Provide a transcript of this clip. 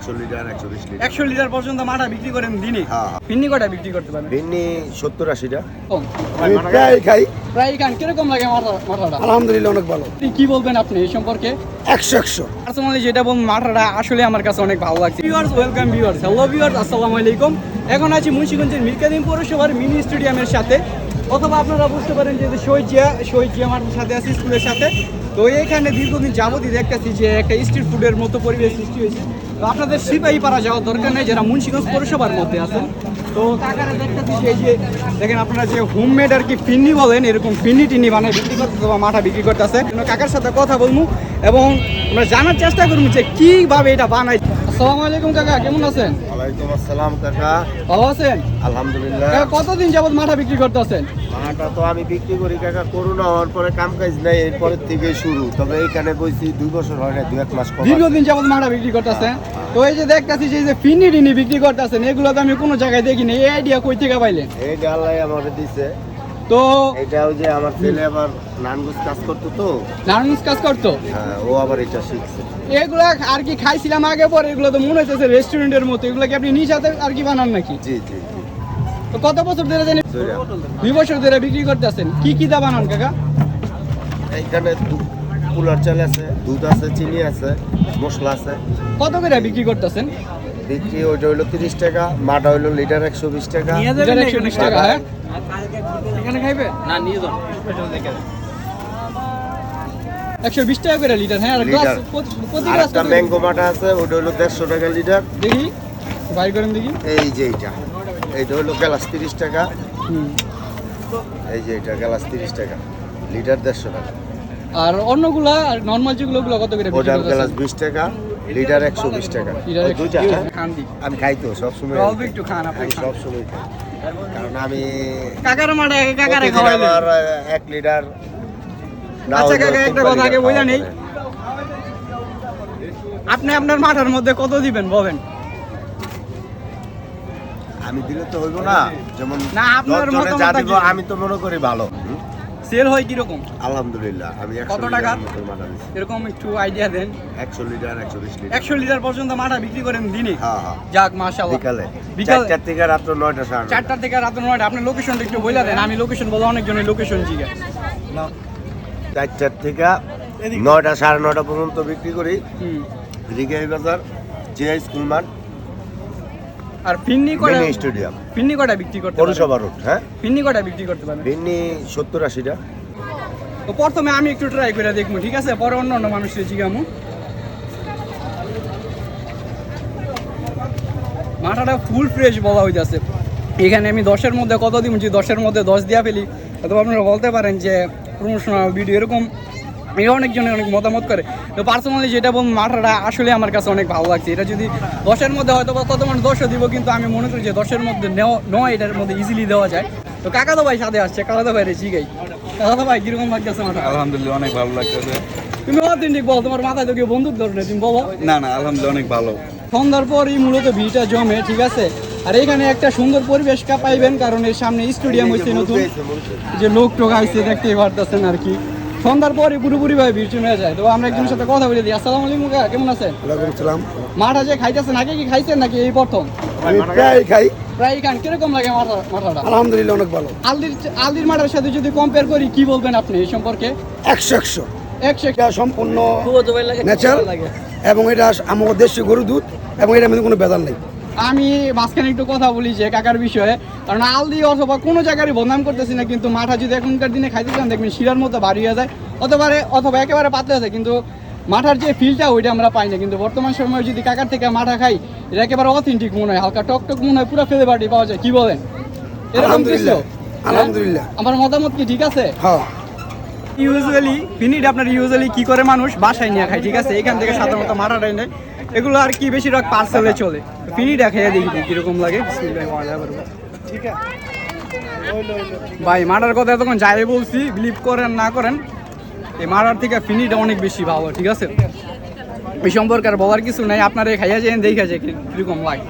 একশো লিটার একশো বিশ লিটার। একশো লিটার পর্যন্ত মাঠা বিক্রি করেন দিনে। কটা বিক্রি করতে পারেন? ভিন্নি সত্তর আশিটা। প্রায় খাই। প্রায় খান কীরকম লাগে মাথাটা আলহামদুলিল্লাহ অনেক ভালো। কি বলবেন আপনি এই সম্পর্কে? একশো একশো। পার্সোনালি যেটা বলুন মাঠাটা আসলে আমার কাছে অনেক ভালো লাগছে। Viewers welcome viewers hello viewers আসসালামু আলাইকুম। এখন আছি মুন্সিগঞ্জের মিরকাদিম পৌরসভার মিনি স্টেডিয়ামের সাথে। অথবা আপনারা বুঝতে পারেন যে শহীদ জিয়া শহীদ জিয়া মাঠের সাথে আছে স্কুলের সাথে। তো এখানে দীর্ঘদিন যাবতই দেখতেছি যে একটা স্ট্রিট ফুডের মতো পরিবেশ সৃষ্টি হয়েছে। আপনাদের সিপাহী পাড়া যাওয়ার দরকার নেই যারা মুন্সিগঞ্জ পৌরসভার মধ্যে আছেন। তো তাকারে দেখতেছি যে যে দেখেন আপনারা যে হোমমেড আর কি ফিন্নি বলেন এরকম ফিন্নি টিন্নি বানায় বিক্রি করতে বা মাঠা বিক্রি করতেছে কাকার সাথে কথা বলব এবং আমরা জানার চেষ্টা করব যে কীভাবে এটা বানাই আসসালামু আলাইকুম কাকা কেমন আছেন? ওয়ালাইকুম আসসালাম কাকা। ভালো আছেন? আলহামদুলিল্লাহ। কতদিন যাবত মাঠা বিক্রি করতেছেন মাটা তো আমি বিক্রি করি কাকা। করোনা হওয়ার পরে কাম কাজ নাই এরপরের থেকে শুরু। তবে এইখানে বইছি দুই বছর হয় না দু এক মাস দীর্ঘদিন যাবত মাঠা বিক্রি করতেছেন তো এই যে দেখতেছি যে যে ফিন্নি টিনি বিক্রি করতেছেন এগুলো তো আমি কোনো জায়গায় দেখিনি। এই আইডিয়া কই থেকে পাইলেন? এই ডালাই আমার দিছে। তো এটা ওই যে আমার ছেলে আবার নানগুজ কাজ করতো তো। নারায়ণগঞ্জ কাজ করতো? হ্যাঁ, ও আবার এটা শিখছে। এগুলা আর কি খাইছিলাম আগে পরে এগুলো তো মনে হচ্ছে রেস্টুরেন্টের মতো। এগুলো কি আপনি নিজ হাতে আর কি বানান নাকি? জি জি। তো কত বছর ধরে জানি দুই বছর ধরে বিক্রি করতেছেন কি কি দা বানান কাকা? এইখানে কুলার চাল আছে দুধ আছে চিনি আছে মশলা আছে। কত করে বিক্রি করতেছেন বিক্রি ওইটা হইল তিরিশ টাকা মাটা হইল লিটার একশো বিশ টাকা। লিটার একশো বিশ টাকা হ্যাঁ। এখানে খাইবে? না নিয়ে যান। একশো বিশ টাকা করে লিটার হ্যাঁ গ্লাস একটা ম্যাঙ্গো মাটা আছে ওটা হলো দেড়শো টাকা লিটার। দেখি বাই করেন দেখি। এই যে এইটা। এইটা হলো গ্লাস তিরিশ টাকা। এই যে এটা গ্লাস তিরিশ টাকা। লিটার দেড়শো টাকা। আর অন্যগুলা আর নর্মাল যেগুলো ওগুলো কত করে ওটা গ্লাস করতেছেন? বিশ টাকা লিটার একশো বিশ টাকা। লিটার দুইটা হ্যাঁ? আমি খাই তো অল্প একটু খান আপনি। আমি খান। সবসময় কারণ আমি কাকার মাঠে কাকারে আমার আহ, এক লিটার আচ্ছা কাকা একটা কথা আগে লিটার নেই। আপনি আপনার মাঠার মধ্যে কত দিবেন বলেন? আমি দিলে তো হইব না। যেমন না, আপনার দশ যা দিব আমি তো মনে করি ভালো। সেল হয় কীরকম? আলহামদুলিল্লাহ আমি কত টাকা? মতো। এরকম একটু আইডিয়া দেন। একশো লিটার একশো বিশ লিটার। একশো লিটার পর্যন্ত মাঠা বিক্রি করেন দিনে? হ্যাঁ হ্যাঁ। যাক মাশাআল্লাহ। বিকালে। বিকালে? চারটার থেকে রাত্র নয়টা সাড়ে। চারটার থেকে রাত নয়টা। আপনার লোকেশনটা একটু বলে দেন। আমি লোকেশন বলে অনেকজনের লোকেশন জিগে চারটার থেকে নয়টা সাড়ে নয়টা পর্যন্ত বিক্রি করি। হুম। রিগাই বাজার জিআই স্কুল মাঠ আর ফিন্নি কটা স্টেডিয়াম। ফিন্নি কটা বিক্রি করতে পৌরসভা রোড হ্যাঁ? ফিন্নি কটা বিক্রি করতে সত্তর আশিটা। তো প্রথমে আমি একটু ট্রাই করে দেখব ঠিক আছে? পরে অন্য অন্য জিগামু। মাথাটা ফুল ফ্রেশ বলা হইতাছে। এখানে আমি দশের মধ্যে কত দিব যদি দশের মধ্যে দশ দিয়া ফেলি। অথবা আপনারা বলতে পারেন যে প্রমোশনাল ভিডিও এরকম এই অনেকজনে অনেক মতামত করে। তো পার্সোনালি যেটা বলুন মাথাটা আসলে আমার কাছে অনেক ভালো লাগছে। এটা যদি দশের মধ্যে হয়তো বা কত মানুষ দশও দিব কিন্তু আমি মনে করি যে দশের মধ্যে নয় এটার মধ্যে ইজিলি দেওয়া যায়। তো কাকা তো ভাই সাথে আসছে কাকা তো ভাই রে জিগাই কাকা তো ভাই কীরকম লাগতেছে মাথা আলহামদুলিল্লাহ অনেক ভালো লাগতেছে। তুমি অথেন্টিক বল তোমার মাথায় তো কেউ বন্দুক ধরে তুমি বলো। না না আলহামদুলিল্লাহ অনেক ভালো। সন্ধ্যার পরই মূলত ভিড়টা জমে ঠিক আছে? আর এখানে একটা সুন্দর পরিবেশ পাইবেন কারণ এর সামনে স্টেডিয়াম হয়েছে নতুন। যে লোক টোক আইসে দেখতেই পারতেছেন আর কি। সন্ধ্যার পরে পুরোপুরি ভাবে ভিড় জমে যায়। তো আমরা একজনের সাথে কথা বলে দিই। আসসালামু আলাইকুম কাকা কেমন আছেন? ওয়ালাইকুম সালাম। মাঠা যে খাইতেছেন আগে কি খাইছেন নাকি এই প্রথম? প্রায় খাই। প্রায় খান। কীরকম লাগে মাথা মাথাটা আলহামদুলিল্লাহ অনেক ভালো। আলদির আলদির মাঠার সাথে যদি কম্পেয়ার করি কি বলবেন আপনি এই সম্পর্কে? একশো একশো। একশো এটা সম্পূর্ণ লাগে ন্যাচারাল এবং এটা আমাদের দেশীয় গরু দুধ এবং এটার মধ্যে কোনো বেদাল নেই। আমি মাঝখানে একটু কথা বলি যে কাকার বিষয়ে কারণ আলদি অথবা কোনো জায়গারই বদনাম করতেছি না কিন্তু মাঠা যদি এখনকার দিনে খাইতে চান দেখবেন শিরার মতো ভারী হয়ে যায় অথবা অথবা একেবারে পাতলা আছে কিন্তু মাঠার যে ফিলটা ওইটা আমরা পাই না কিন্তু বর্তমান সময়ে যদি কাকার থেকে মাঠা খাই এটা একেবারে অথেন্টিক মনে হয় হালকা টক টক মনে হয় পুরো ফেলে বাড়ি পাওয়া যায় কি বলেন? এরকম কিছু? আলহামদুলিল্লাহ আমার মতামত কি ঠিক আছে? হ্যাঁ। ইউজুয়ালি ফিনিট আপনার ইউজুয়ালি কি করে মানুষ বাসায় নিয়ে খায় ঠিক আছে? এখান থেকে সাধারণত মারাটাই নেয় এগুলো আর কি বেশিরভাগ পার্সেলে চলে। ফ্রি দেখা যায় দেখি কীরকম লাগে। ঠিক আছে। ভাই মারার কথা এতক্ষণ যাই বলছি বিলিভ করেন না করেন এই মারার থেকে ফিনিটা অনেক বেশি ভালো ঠিক আছে? এই সম্পর্কে আর বলার কিছু নাই আপনারা খাইয়া যেন দেখা যায় কীরকম লাগে।